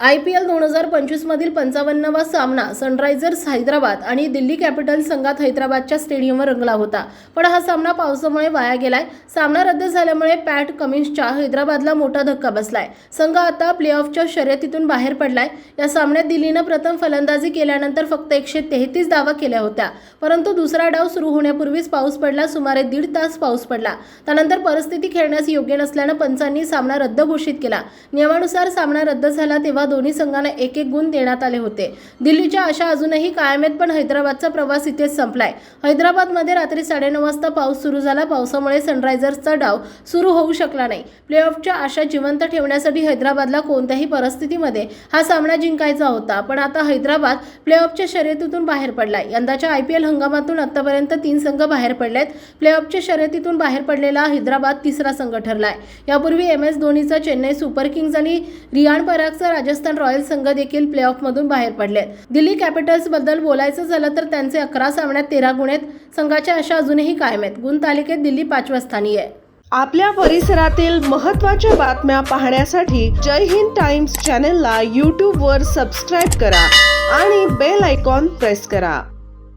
I P L दोन हजार पंचवीसमधील पंचावन्नवा सामना सनरायझर्स हैदराबाद आणि दिल्ली कॅपिटल संघात हैदराबादच्या स्टेडियमवर रंगला होता. पण हा सामना पावसामुळे वाया गेलाय. सामना रद्द झाल्यामुळे पॅट कमिन्सच्या हैदराबादला मोठा धक्का बसलाय. संघ आता प्लेऑफच्या शर्यतीतून बाहेर पडलाय. या सामन्यात दिल्लीनं प्रथम फलंदाजी केल्यानंतर फक्त एकशे तेहतीस धावा केल्या होत्या. परंतु दुसरा डाव सुरू होण्यापूर्वीच पाऊस पडला. सुमारे दीड तास पाऊस पडला. त्यानंतर परिस्थिती खेळण्यास योग्य नसल्यानं पंचांनी सामना रद्द घोषित केला. नियमानुसार सामना रद्द झाला तेव्हा दोन्ही संघांना एक एक गुण देण्यात आले होते. दिल्लीच्या आशा अजूनही कायम आहेत पण हैदराबादचा प्रवास इथेच संपलाय. हैदराबादमध्ये रात्री साडेनऊ वाजता पाऊस सुरू झाला. पावसामुळे सनरायझर्सचा डाव सुरू होऊ शकला नाही. प्लेऑफच्या आशा जिवंत ठेवण्यासाठी हैदराबादला कोणत्याही परिस्थितीमध्ये हा सामना जिंकायचा होता. पण आता हैदराबाद प्लेऑफच्या शर्यतीतून बाहेर पडलाय. यंदाच्या आय पी एल हंगामातून आतापर्यंत तीन संघ बाहेर पडलेत. प्लेऑफच्या शर्यतीतून बाहेर पडलेला हैदराबाद तिसरा संघ ठरलाय. यापूर्वी एम एस धोनीचा चेन्नई सुपर किंग्ज आणि रियान परागचा राजस्थान रॉयल्स संघ देखील प्लेऑफमधून बाहेर पडले दिल्ली कॅपिटल्सबद्दल बोलायचं झालं तर त्यांचे अकरा सामन्यात तेरा गुण आहेत संघाच्या अशा अजूनही कायम आहेत. गुण तालिकेत दिल्ली पाचव्या स्थानी आहे. आपल्या परिसरातील महत्त्वाच्या बातम्या पाहण्यासाठी जय हिंद टाइम्स चॅनलला यूट्यूबवर सबस्क्राईब करा आणि बेल आयकॉन प्रेस करा.